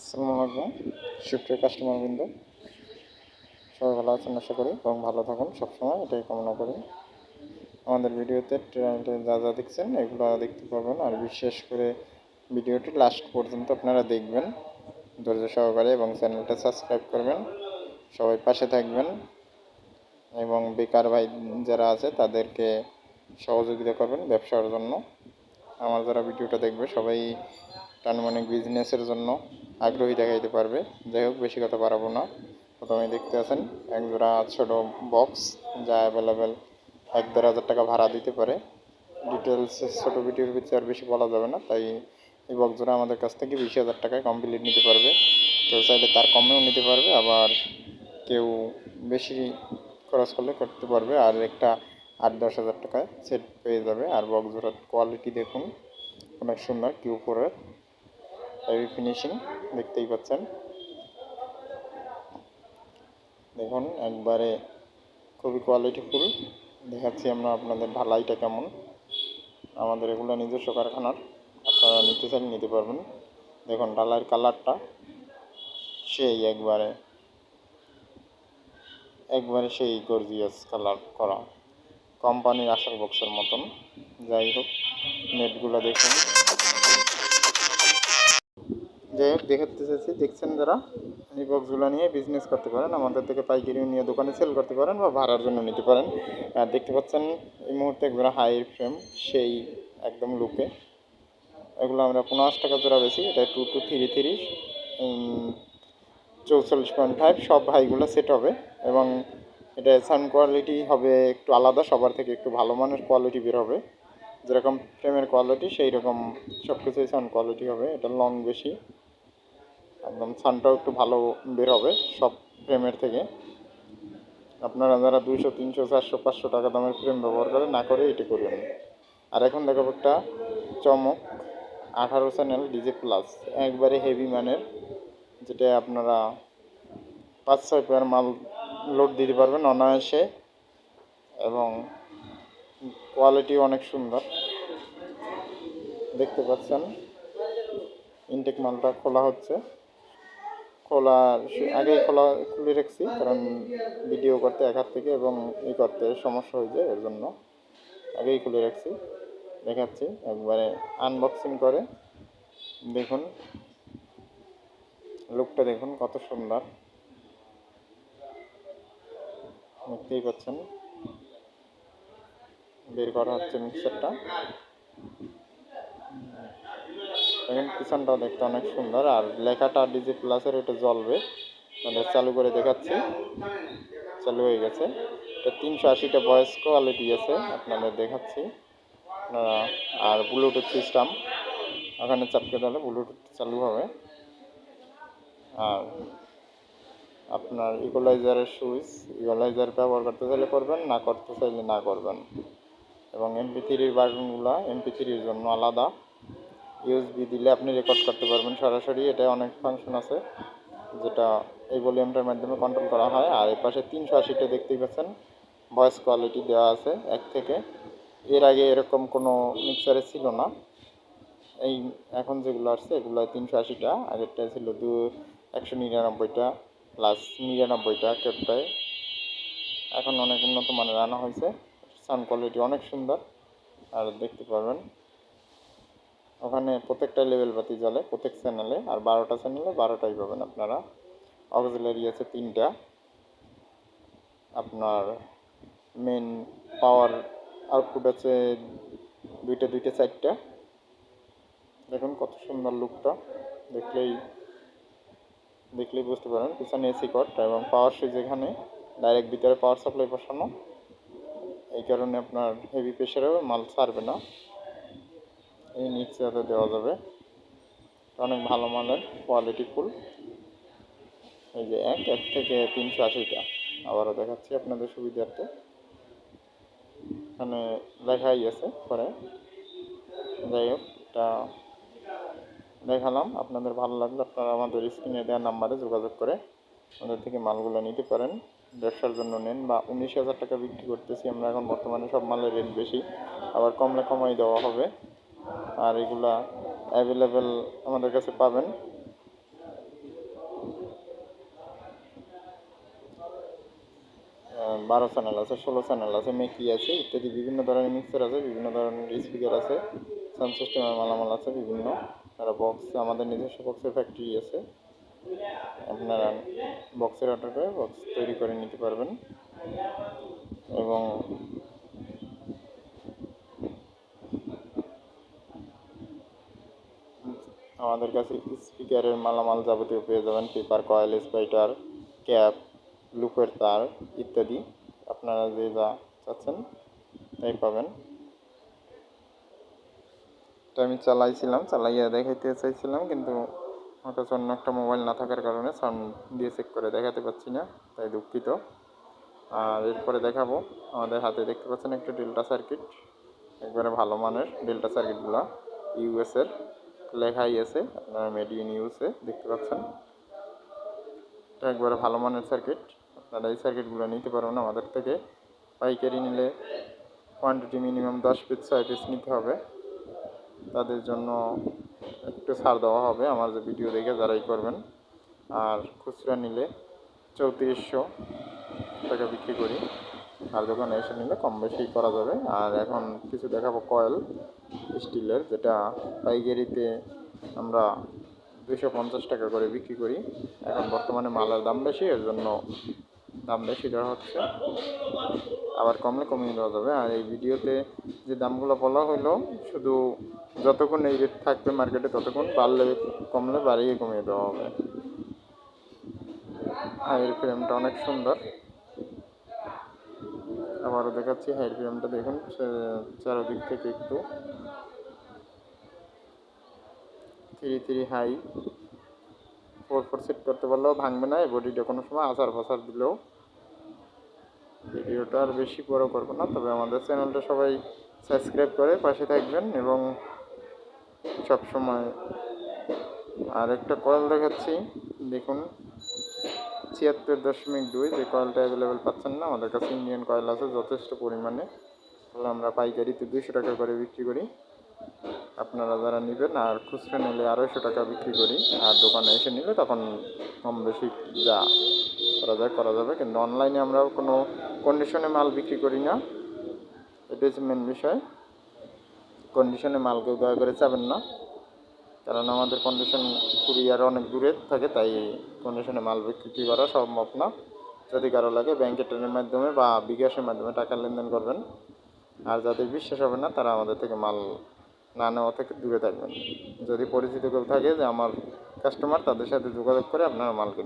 আসসালামু আলাইকুম। কাস্টমার বৃন্দ, সবাই ভালো আছেন আশা করি এবং ভালো থাকুন সবসময়, এটাই কামনা করি। আমাদের ভিডিওতে ট্রেনটা যা যা দেখছেন, এগুলো দেখতে পাবেন আর বিশেষ করে ভিডিওটি লাস্ট পর্যন্ত আপনারা দেখবেন। ধৈর্য সহকারে এবং চ্যানেলটা সাবস্ক্রাইব করবেন। সবাই পাশে থাকবেন। এবং বেকার ভাই যারা আছে, তাদেরকে সহযোগিতা করবেন ব্যবসার জন্য। আমার যারা ভিডিওটা দেখবে, সবাই টানমানিক বিজনেসের জন্য আগ্রহী দেখাইতে পারবে। যাই হোক, বেশি কথা পারব না। প্রথমে দেখতে আছেন, এক জোড়া ছোটো বক্স যা অ্যাভেলেবেল এক দেড় হাজার টাকা ভাড়া দিতে পারে। ডিটেলস ছোটো ভিডিওর ভিতরে আর বেশি বলা যাবে না, তাই এই বক্স জোড়া আমাদের কাছ থেকে বিশ হাজার টাকায় কমপ্লিট নিতে পারবে। কেউ চাইলে তার কমেও নিতে পারবে, আবার কেউ বেশি খরচ করলে করতে পারবে, আর একটা আট দশ হাজার টাকায় সেট পেয়ে যাবে। আর বক্স জোড়ার কোয়ালিটি দেখুন, অনেক সুন্দর কিউ ফোরের হেভি ফিনিশিং দেখতেই পাচ্ছেন। দেখুন, একবারে খুবই কোয়ালিটিফুল দেখাচ্ছি আমরা আপনাদের ঢালাইটা কেমন। আমাদের এগুলো নিজস্ব কারখানার। আপনারা নিতে চাইলে নিতে পারবেন। দেখুন, ঢালাইয়ের কালারটা সেই একবারে। একবারে সেই গর্জিয়াস কালার করা। কোম্পানির আশার বক্সের মতন। যাই হোক নেটগুলো দেখুন। হোক দেখাতে চাইছি, দেখছেন যারা, এই বক্সগুলো নিয়ে বিজনেস করতে পারেন, আমাদের থেকে পাইকারি নিয়ে দোকানে সেল করতে পারেন বা ভাড়ার জন্য নিতে পারেন। আর দেখতে পাচ্ছেন, এই মুহূর্তে একজোড়া হাই ফ্রেম সেই একদম লুকে এগুলো আমরা পনেরো টাকা জোড়া বেশি এটা টু টু থ্রি থ্রি চৌচল্লিশ পয়েন্ট ফাইভ সব হাইগুলো সেট হবে। এবং এটা সাউন্ড কোয়ালিটি হবে একটু আলাদা, সবার থেকে একটু ভালো মানের কোয়ালিটি বের হবে। যেরকম ফ্রেমের কোয়ালিটি সেই রকম সব কিছুই সাউন্ড কোয়ালিটি হবে, এটা লং বেশি। একদম সানটাও একটু ভালো বের হবে সব ফ্রেমের থেকে। আপনারা যারা দুইশো, তিনশো, চারশো, পাঁচশো টাকা দামের ফ্রেম ব্যবহার করে, না করে এটি করবেন আর এখন দেখাবো একটা চমক, আঠারো চ্যানেল ডিজে প্লাস একবারে হেভি মানের, যেটা আপনারা পাঁচ, ছয় পেয়ার মাল লোড দিতে পারবেন অনায়াসে এবং কোয়ালিটি অনেক সুন্দর। দেখতে পাচ্ছেন ইনটেক মালটা খোলা হচ্ছে। খোলা আগে খোলা খুলে রাখছি, কারণ ভিডিও করতে এক হাত থেকে এবং ই করতে সমস্যা হয়ে যায়, এর জন্য আগেই খুলে রাখছি, দেখাচ্ছি, একবারে আনবক্সিং করে, দেখুন লুকটা দেখুন কত সুন্দর। দেখতেই পাচ্ছেন, বের করা হচ্ছে মিক্সারটা দেখেন, পিছনটাও দেখতে অনেক সুন্দর। আর লেখাটা ডিজি প্লাসের এটা জ্বলবে। আমাদের চালু করে দেখাচ্ছি। চালু হয়ে গেছে। এটা তিনশো আশিটা ভয়েস কোয়ালিটি আছে, আপনাদের দেখাচ্ছি। আর ব্লুটুথ সিস্টেম ওখানে চাপকে দিলে ব্লুটুথ চালু হবে। আর আপনার ইকোলাইজারের সুইচ ইকোলাইজার ব্যবহার করতে চাইলে করবেন, না করতে চাইলে না করবেন। এবং এমপি থ্রির বাটনগুলো এমপি থ্রির জন্য আলাদা। ইউএসবি দিলে আপনি রেকর্ড করতে পারবেন। সরাসরি এটা অনেক ফাংশন আছে, যেটা এই ভলিউমটার মাধ্যমে কন্ট্রোল করা হয়। আর এর পাশে তিনশো আশিটা দেখতেই পাচ্ছেন ভয়েস কোয়ালিটি দেওয়া আছে এক থেকে। এর আগে এরকম কোনো মিক্সারে ছিল না। এই এখন যেগুলো আসছে, এগুলো তিনশো আশিটা, আগেরটা ছিল দু, একশো নিরানব্বইটা প্লাস নিরানব্বইটা কেপটায় এখন অনেক উন্নত মানের আনা হয়েছে। সাউন্ড কোয়ালিটি অনেক সুন্দর। আর দেখতে পারবেন ওখানে প্রত্যেকটা লেভেল বাতি জ্বলে, প্রত্যেক চ্যানেলে আর বারোটা চ্যানেলে বারোটাই পাবেন আপনারা। অক্সিলারি আছে তিনটা। আপনার মেন পাওয়ার আউটপুট আছে দুইটা দুইটা, চারটা। দেখুন কত সুন্দর লুকটা দেখলেই দেখলেই বুঝতে পারেন, পিছনে এসি কট এবং পাওয়ার সুইচ এখানে। ডাইরেক্ট ভিতরে পাওয়ার সাপ্লাই বসানো। এই কারণে আপনার হেভি প্রেশারেও মাল ছাড়বে না। এই নিচে দেওয়া যাবে। অনেক ভালো মানের কোয়ালিটি ফুল এই যে এক এক থেকে তিনশো আশিটা। আবারও দেখাচ্ছি আপনাদের সুবিধার্থে। এখানে লেখাই আছে পরে। যাই হোক, এটা দেখালাম। আপনাদের ভালো লাগলে আপনারা আমাদের স্ক্রিনে দেওয়া নাম্বারে যোগাযোগ করে আমাদের থেকে মালগুলো নিতে পারেন। ব্যবসার জন্য নেন বা উনিশ হাজার টাকা বিক্রি করতেছি আমরা। এখন বর্তমানে সব মালের রেট বেশি। আবার কমলে কমাই দেওয়া হবে। আর এগুলা অ্যাভেলেবেল আমাদের কাছে পাবেন। বারো চ্যানেল আছে, ষোলো চ্যানেল আছে মেকি আছে, ইত্যাদি বিভিন্ন ধরনের মিক্সার আছে, বিভিন্ন ধরনের স্পিকার আছে সাউন্ড সিস্টেমের মালামাল আছে বিভিন্ন। তারা বক্স আমাদের নিজস্ব বক্সের ফ্যাক্টরি আছে। আপনারা বক্সের অর্ডার করে বক্স তৈরি করে নিতে পারবেন। এবং আমাদের কাছে স্পিকারের মালামাল যাবতীয় পেয়ে যাবেন। পেপার, কয়েল স্পাইটার ক্যাপ, লুপের তার ইত্যাদি। আপনারা যে যা চাচ্ছেন তাই পাবেন। এটা আমি চালাইছিলাম, চালাইয়া দেখাইতে চাইছিলাম, কিন্তু আমার কাছে অন্য একটা মোবাইল না থাকার কারণে সাউন্ড দিয়ে চেক করে দেখাতে পাচ্ছি না, তাই দুঃখিত। আর এরপরে দেখাবো, আমাদের হাতে দেখতে পাচ্ছেন একটা ডেল্টা সার্কিট, একবারে ভালো মানের ডেল্টা সার্কিটগুলো, ইউএসের। লেখাই আছে, আপনারা মেড ইন ইউএসএ দেখতে পাচ্ছেন। এটা একবারে ভালো মানের সার্কিট আপনারা এই সার্কিটগুলো নিতে পারবেন আমাদের থেকে। পাইকারি নিলে কোয়ান্টিটি মিনিমাম দশ পিস ছয় পিস নিতে হবে। তাদের জন্য একটু ছাড় দেওয়া হবে আমার যে ভিডিও দেখে যারাই করবেন। আর খুচরা নিলে চৌত্রিশশো টাকা বিক্রি করি। আর দোকানে এসে নিলে কম বেশি করা যাবে। আর এখন কিছু দেখাবো কয়েল স্টিলের, যেটা পাইকারিতে আমরা দুশো পঞ্চাশ টাকা করে বিক্রি করি। এখন বর্তমানে মালের দাম বেশি, এর জন্য দাম বেশি দেওয়া হচ্ছে। আবার কমলে কমিয়ে দেওয়া যাবে। আর এই ভিডিওতে যে দামগুলো বলা হলো, শুধু যতক্ষণ এই রেট থাকবে মার্কেটে ততক্ষণ বাড়লে, কমলে বাড়িয়ে কমিয়ে দেওয়া হবে। হাইয়ের ফ্রেমটা অনেক সুন্দর। আবারও দেখাচ্ছি হাইয়ের ফ্রেমটা দেখুন চারোদিক থেকে একটু। Three three high, four four set করতে পারলেও ভাঙবে না, এই বডিটা কোনো সময় আচার ফাচার দিলেও। ভিডিওটা আর বেশি বড় করব না, তবে আমাদের চ্যানেলটা সবাই সাবস্ক্রাইব করে পাশে থাকবেন এবং সব সময় আর একটা কয়েল দেখাচ্ছি, দেখুন। ছিয়াত্তর দশমিক দুই, যে কয়েলটা অ্যাভেলেবেল পাচ্ছেন না, আমাদের কাছে ইন্ডিয়ান কয়েল আছে, যথেষ্ট পরিমাণে। তাহলে আমরা পাইকারিতে দুশো টাকা করে বিক্রি করি। আপনারা যারা নেবেন আর খুচরা নিলে আড়াইশো টাকা বিক্রি করি, আর দোকানে এসে নিলে তখন কম বেশি যা করা যায় করা যাবে। কিন্তু অনলাইনে আমরা কোনো কন্ডিশনে মাল বিক্রি করি না। এটা হচ্ছে মেন বিষয়। কন্ডিশনে মাল কেউ দয়া করে চাবেন না। কারণ আমাদের কন্ডিশন কুরিয়ার অনেক দূরে থাকে, তাই কন্ডিশনে মাল বিক্রি করা সম্ভব না। যদি কারও লাগে ব্যাংকের ট্রেনের মাধ্যমে বা বিকাশের মাধ্যমে টাকা লেনদেন করবেন। আর যাদের বিশ্বাস হবে না, তারা আমাদের থেকে মাল না নেওয়া থেকে দূরে থাকবেন। যদি পরিচিত কেউ থাকে যে আমার কাস্টমার তাদের সাথে যোগাযোগ করে আপনারা মাল কিনবেন।